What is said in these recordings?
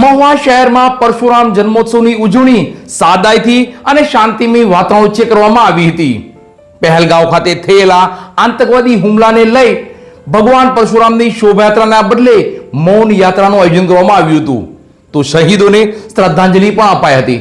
મહુવા શહેરમાં પરશુરામ જન્મોત્સવની ઉજવણી, સાદાઈથી અને શાંતિમય વાતાવરણ વચ્ચે કરવામાં આવી હતી. પહેલગાંવ ખાતે થયેલા આતંકવાદી હુમલાને લઈ ભગવાન પરશુરામની શોભાયાત્રાના બદલે મૌન યાત્રાનું આયોજન કરવામાં આવ્યું હતું. તો શહીદોને શ્રદ્ધાંજલિ પણ અપાઈ હતી.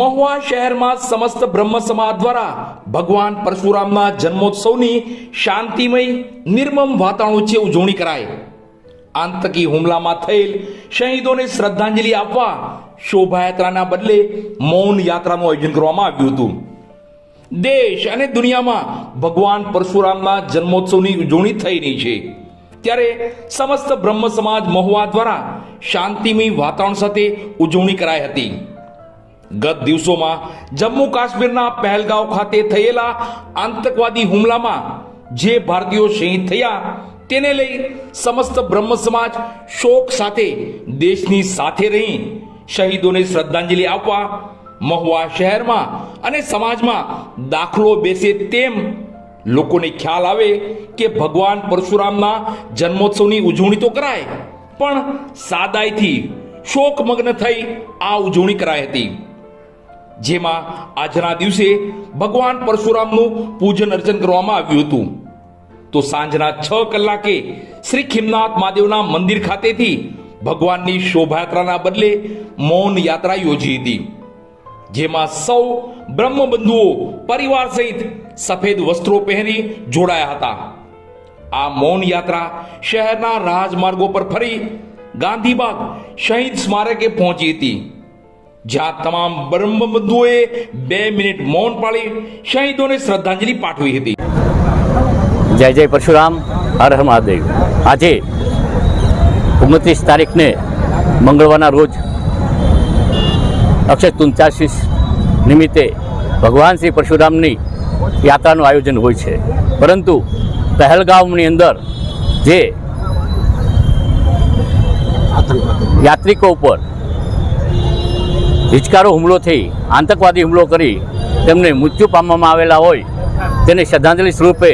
મહુવા શહેરમાં સમસ્ત બ્રહ્મ સમાજ દ્વારા ભગવાન પરશુરામના જન્મોત્સવની શાંતિમય, નિર્મમ વાતાવરણ વચ્ચે ઉજવણી કરાઈ. આતંકી હુમલામાં થયેલ શહીદોને શ્રદ્ધાંજલિ આપવા શોભાયાત્રાના બદલે મૌન યાત્રાનું આયોજન કરવામાં આવ્યું હતું. દેશ અને દુનિયામાં ભગવાન પરશુરામના જન્મોત્સવની ઉજવણી થઈ રહી છે. ત્યારે સમસ્ત બ્રહ્મ સમાજ મહુવા દ્વારા શાંતિમય વાતાવરણ સાથે ઉજવણી કરાઈ હતી. ગત દિવસોમાં જમ્મુ કાશ્મીરના પહેલગાંવ ખાતે થયેલા આતંકવાદી હુમલામાં જે ભારતીયો શહીદ થયા, તેને લઈ સમસ્ત બ્રહ્મ સમાજ શોક સાથે દેશની સાથે રહી, શહીદોને શ્રદ્ધાંજલિ આપવા, મહુવા શહેરમાં અને સમાજમાં દાખલો બેસે તેમ લોકોને ખ્યાલ આવે કે ભગવાન પરશુરામના જન્મોત્સવની ઉજવણી તો કરાય, પણ સાદાઈથી શોકમગ્ન થઈ આ ઉજવણી કરાઈ હતી. જેમાં આજના દિવસે ભગવાન પરશુરામનું પૂજન અર્ચન કરવામાં આવ્યું હતું. તો સાંજના છ કલાકે શ્રી ખિમનાથ મહાદેવના મંદિર ખાતેથી ભગવાનની શોભાયાત્રાના બદલે મૌન યાત્રા યોજી હતી. જેમાં સૌ બ્રહ્મબંધુઓ પરિવાર સહિત સફેદ વસ્ત્રો પહેરી જોડાયા હતા. આ મૌન યાત્રા શહેરના રાજમાર્ગો પર ફરી ગાંધીબાગ શહીદ સ્મારકે પહોંચી હતી. જ્યાં તમામ બ્રહ્મબંધુઓએ બે મિનિટ મૌન પાળી શહીદોને શ્રદ્ધાંજલિ પાઠવી હતી. જય જય પરશુરામ, હર હર મહાદેવ. આજે ઓગણત્રીસ તારીખને મંગળવારના રોજ અક્ષય તુંચાશીસ નિમિત્તે ભગવાન શ્રી પરશુરામની યાત્રાનું આયોજન હોય છે. પરંતુ પહેલગામની અંદર જે યાત્રિકો ઉપર હિચકારો હુમલો થઈ, આતંકવાદી હુમલો કરી તેમને મૃત્યુ પામવામાં આવેલા હોય, તેને શ્રદ્ધાંજલિ સ્વરૂપે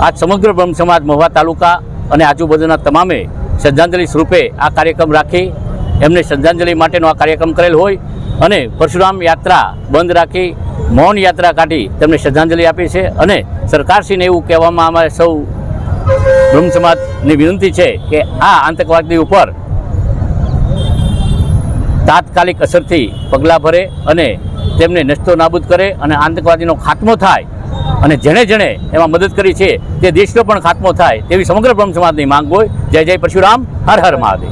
આ સમગ્ર બ્રહ્મ સમાજ મહુવા તાલુકા અને આજુબાજુના તમામે શ્રદ્ધાંજલિ સ્વરૂપે આ કાર્યક્રમ રાખી, એમને શ્રદ્ધાંજલિ માટેનો આ કાર્યક્રમ કરેલ હોય અને પરશુરામ યાત્રા બંધ રાખી, મૌન યાત્રા કાઢી તેમને શ્રદ્ધાંજલિ આપી છે અને સરકારશ્રીને એવું કહેવામાં અમારે સૌ બ્રહ્મ સમાજની વિનંતી છે કે આ આતંકવાદી ઉપર તાત્કાલિક અસરથી પગલાં ભરે અને તેમને નષ્ટો નાબૂદ કરે અને આતંકવાદીનો ખાત્મો થાય અને જેણે જેણે એમાં મદદ કરી છે તે દેશનો પણ ખાત્મો થાય તેવી સમગ્ર બ્રહ્મ સમાજની માંગ હોય. જય જય પરશુરામ. હર હર મહાદેવ.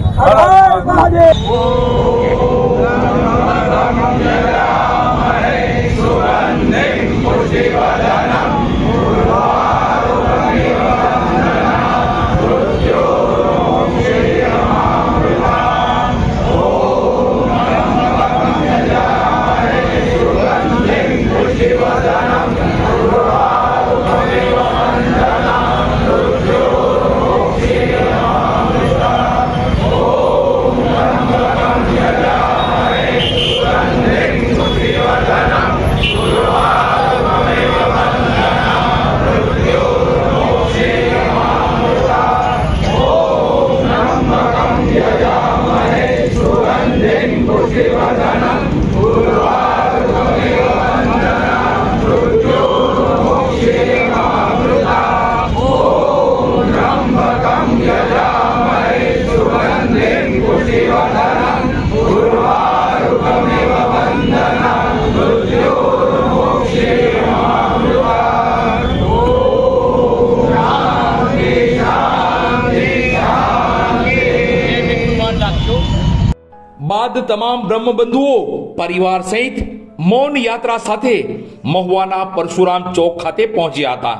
બાદ તમામ બ્રહ્મબંધુઓ, પરિવાર સહિત મૌન યાત્રા સાથે મહુવાના પરશુરામ ચોક ખાતે પહોંચ્યા હતા.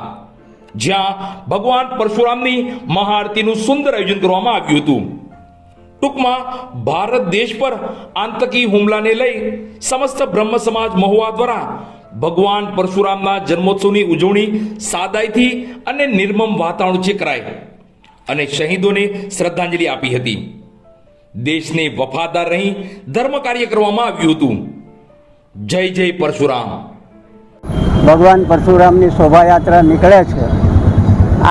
જ્યાં ભગવાન પરશુરામની મહાઆરતીનું સુંદર આયોજન કરવામાં આવ્યું હતું. ટૂંકમાં ભારત દેશ પર આતંકી હુમલાને લઈ સમસ્ત બ્રહ્મ સમાજ મહુવા દ્વારા ભગવાન પરશુરામના જન્મોત્સવની ઉજવણી સાદાઈથી અને નિર્મમ વાતાવરણ છે કરાઈ અને શહીદોને શ્રદ્ધાંજલિ આપી હતી. દેશને વફાદાર રહી ધર્મ કાર્ય કરવામાં આવ્યું હતું. જય જય પરશુરામ. ભગવાન પરશુરામની શોભાયાત્રા નીકળે છે.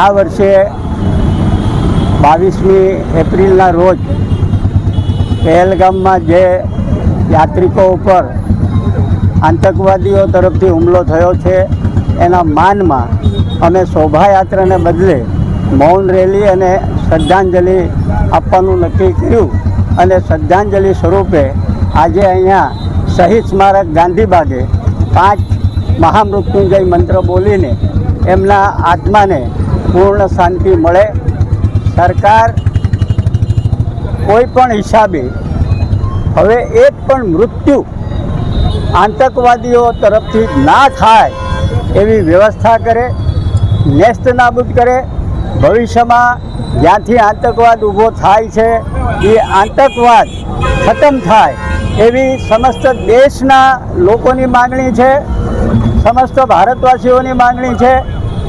આ વર્ષે બાવીસમી એપ્રિલના રોજ પહેલગામમાં જે યાત્રિકો ઉપર આતંકવાદીઓ તરફથી હુમલો થયો છે, એના માનમાં અમે શોભાયાત્રાને બદલે મૌન રેલી અને શ્રદ્ધાંજલિ આપવાનું નક્કી કર્યું. અને શ્રદ્ધાંજલિ સ્વરૂપે આજે અહીંયા શહીદ સ્મારક ગાંધીબાગે પાંચ મહામૃત્યુંજય મંત્ર બોલીને એમના આત્માને પૂર્ણ શાંતિ મળે. સરકાર કોઈ પણ હિસાબે હવે એક પણ મૃત્યુ આતંકવાદીઓ તરફથી ના થાય એવી વ્યવસ્થા કરે, નેસ્ત નાબૂદ કરે ભવિષ્યમાં જ્યાંથી આતંકવાદ ઊભો થાય છે, એ આતંકવાદ ખતમ થાય એવી સમસ્ત દેશના લોકોની માગણી છે, સમસ્ત ભારતવાસીઓની માગણી છે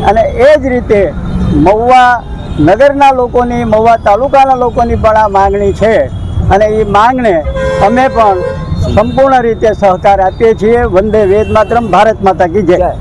અને એ જ રીતે મહુવા નગરના લોકોની, મહુવા તાલુકાના લોકોની પણ આ માગણી છે અને એ માંગને અમે પણ સંપૂર્ણ રીતે સહકાર આપીએ છીએ. વંદે વેદ માત્રમ, ભારત માતા કી જય.